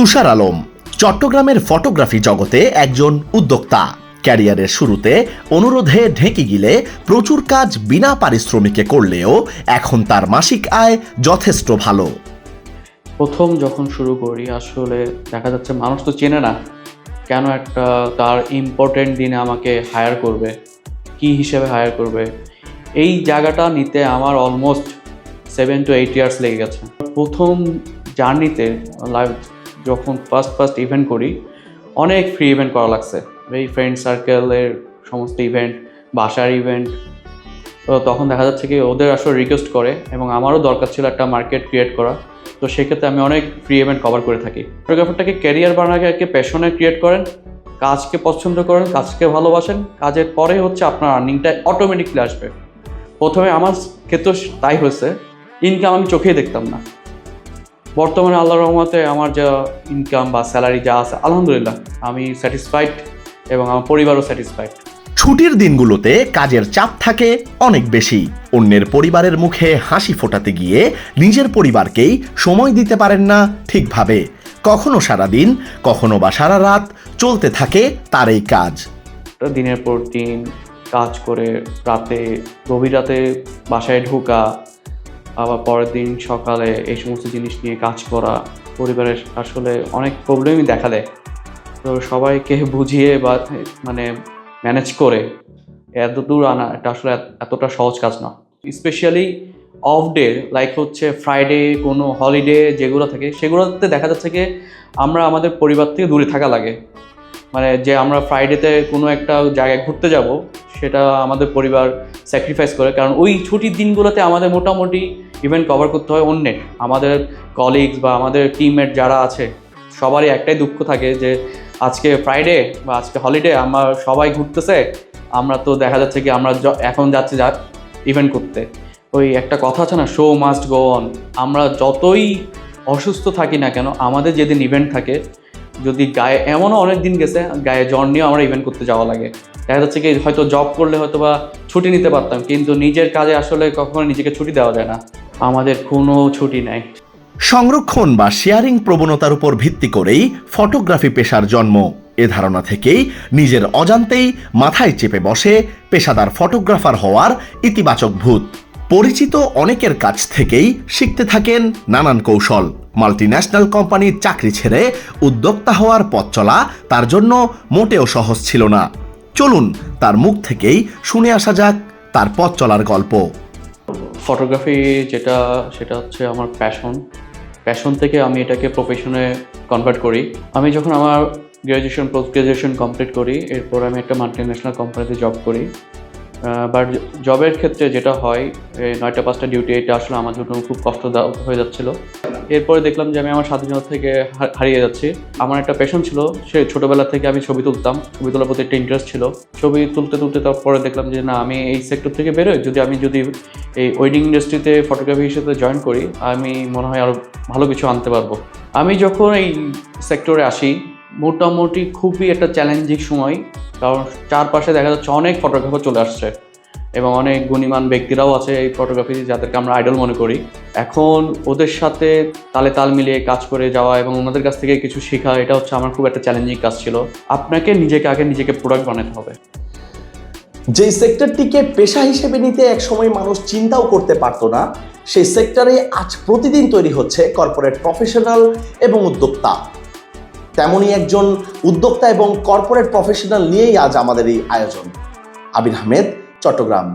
তুষার আলম, চট্টগ্রামের ফটোগ্রাফি জগতে একজন উদ্যোক্তা। ক্যারিয়ারের শুরুতে অনুরোধে ঢেকে গিলে প্রচুর কাজ বিনা পারিশ্রমিকে করলেও এখন তার মাসিক আয় যথেষ্ট ভালো। প্রথম যখন শুরু করি, আসলে দেখা যাচ্ছে মানুষ তো চেনে না কেন একটা তার ইম্পর্টেন্ট দিনে আমাকে হায়ার করবে, কি হিসেবে হায়ার করবে। এই জায়গাটা নিতে আমার almost seven to eight years লেগে গেছে। প্রথম জার্নিতে লাইভ যখন ফার্স্ট ফার্স্ট ইভেন্ট করি, অনেক ফ্রি ইভেন্ট করা লাগছে। এই ফ্রেন্ড সার্কেলের সমস্ত ইভেন্ট বাসার ইভেন্ট তো তখন দেখা যাচ্ছে কি ওদের আসলে রিকোয়েস্ট করে এবং আমারও দরকার ছিল একটা মার্কেট ক্রিয়েট করা। তো সেক্ষেত্রে আমি অনেক ফ্রি ইভেন্ট কভার করে থাকি। ফটোগ্রাফারটাকে ক্যারিয়ার বানাকে প্যাশনে ক্রিয়েট করেন? কাজকে পছন্দ করেন? কাজকে ভালোবাসেন? কাজের পরে হচ্ছে আপনার আর্নিংটা অটোমেটিকলি আসবে। প্রথমে আমার ক্ষেত্রে তাই হয়েছে। ইনকাম আমি চোখেই দেখতাম না। বর্তমানে আল্লাহ রহমতে আমার যা ইনকাম বা স্যালারি যা আছে আলহামদুলিল্লাহ আমি স্যাটিসফাইড এবং আমার পরিবারও স্যাটিসফাইড ছুটির দিনগুলোতে কাজের চাপ থাকে অনেক বেশি। অন্যের পরিবারের মুখে হাসি ফোটাতে গিয়ে নিজের পরিবারকেই সময় দিতে পারেন না ঠিকভাবে। কখনো সারা দিন কখনো বা সারা রাত চলতে থাকে তার এই কাজ। দিনের পর দিন কাজ করে রাতে গভীর রাতে বাসায় ঢোকা আবার পরের দিন সকালে এই সমস্ত জিনিস নিয়ে কাজ করা পরিবারের আসলে অনেক প্রবলেমই দেখা দেয়। তো সবাইকে বুঝিয়ে বা মানে ম্যানেজ করে এত দূর আনা এটা আসলে এতটা সহজ কাজ না। স্পেশালি অফ ডে লাইক হচ্ছে ফ্রাইডে কোনো হলিডে যেগুলো থাকে, সেগুলোতে দেখা যাচ্ছে কি আমরা আমাদের পরিবার থেকে দূরে থাকা লাগে। মানে যে আমরা ফ্রাইডেতে কোনো একটা জায়গায় ঘুরতে যাব, সেটা আমাদের পরিবার স্যাক্রিফাইস করে। কারণ ওই ছুটির দিনগুলোতে আমাদের মোটামুটি ইভেন্ট কভার করতে হয় অন্যের। আমাদের কলিগস বা আমাদের টিমমেট যারা আছে, সবারই একটাই দুঃখ থাকে যে আজকে ফ্রাইডে বা আজকে হলিডে আমরা সবাই ঘুরতেছে, আমরা তো দেখা যাচ্ছে কি আমরা এখন যাচ্ছি যা ইভেন্ট করতে। ওই একটা কথা আছে না শো মাস্ট গো অন আমরা যতই অসুস্থ থাকি না কেন, আমাদের যেদিন ইভেন্ট থাকে যদি গায়ে এমনও অনেক দিন গেছে, গায়ে জ্বর নিয়েও আমরা ইভেন্ট করতে যাওয়া লাগে। দেখা যাচ্ছে কি, হয়তো জব করলে হয়তো বা ছুটি নিতে পারতাম, কিন্তু নিজের কাজে আসলে কখনো নিজেকে ছুটি দেওয়া যায় না। আমাদের কোনো ছুটি নাই। সংরক্ষণ বা শেয়ারিং প্রবণতার উপর ভিত্তি করেই ফটোগ্রাফি পেশার জন্ম। এ ধারণা থেকেই নিজের অজান্তেই মাথায় চেপে বসে পেশাদার ফটোগ্রাফার হওয়ার ইতিবাচক ভূত। পরিচিত অনেকের কাছ থেকেই শিখতে থাকেন নানান কৌশল। মাল্টিন্যাশনাল কোম্পানির চাকরি ছেড়ে উদ্যোক্তা হওয়ার পথ চলা তার জন্য মোটেও সহজ ছিল না। চলুন তার মুখ থেকেই শুনে আসা যাক তার পথ চলার গল্প। ফটোগ্রাফি যেটা, সেটা হচ্ছে আমার প্যাশন প্যাশন থেকে আমি এটাকে প্রফেশনে কনভার্ট করি। আমি যখন আমার গ্র্যাজুয়েশন পোস্ট গ্র্যাজুয়েশন কমপ্লিট করি, এরপর আমি একটা মাল্টিন্যাশনাল কোম্পানিতে জব করি। বাট জবের ক্ষেত্রে যেটা হয় নয়টা, পাঁচটা ডিউটি এটা আসলে আমার জন্য খুব কষ্টদায়ক হয়ে যাচ্ছিল। এরপরে দেখলাম যে আমি আমার স্বাধীনতা থেকে হারিয়ে যাচ্ছি। আমার একটা প্যাশন ছিল, সে ছোটোবেলা থেকে আমি ছবি তুলতাম। ছবি তোলার প্রতি একটা ইন্টারেস্ট ছিল। ছবি তুলতে তুলতে তারপরে দেখলাম যে না, আমি এই সেক্টর থেকে বেরোই যদি আমি যদি এই ওয়েডিং ইন্ডাস্ট্রিতে ফটোগ্রাফি হিসেবে জয়েন করি, আমি মনে হয় আরও ভালো কিছু আনতে পারব। আমি যখন এই সেক্টরে আসি মোটামুটি খুবই একটা চ্যালেঞ্জিং সময়। কারণ চারপাশে দেখা যাচ্ছে অনেক ফটোগ্রাফার চলে আসছে এবং অনেক গুণীমান ব্যক্তিরাও আছে এই ফটোগ্রাফি যাদেরকে আমরা আইডল মনে করি। এখন ওদের সাথে তালে তাল মিলিয়ে কাজ করে যাওয়া এবং ওনাদের কাছ থেকে কিছু শেখা, এটা হচ্ছে আমার খুব একটা চ্যালেঞ্জিং কাজ ছিল। আপনাকে নিজেকে আগে নিজেকে প্রোডাক্ট বানাতে হবে। যেই সেক্টরটিকে পেশা হিসেবে নিতে একসময় মানুষ চিন্তাও করতে পারতো না, সেই সেক্টরে আজ প্রতিদিন তৈরি হচ্ছে কর্পোরেট প্রফেশনাল এবং উদ্যোক্তা। তেমনই একজন উদ্যোক্তা এবং কর্পোরেট প্রফেশনাল নিয়েই আজ আমাদের এই আয়োজন। আবির আহমেদ চট্টগ্রাম।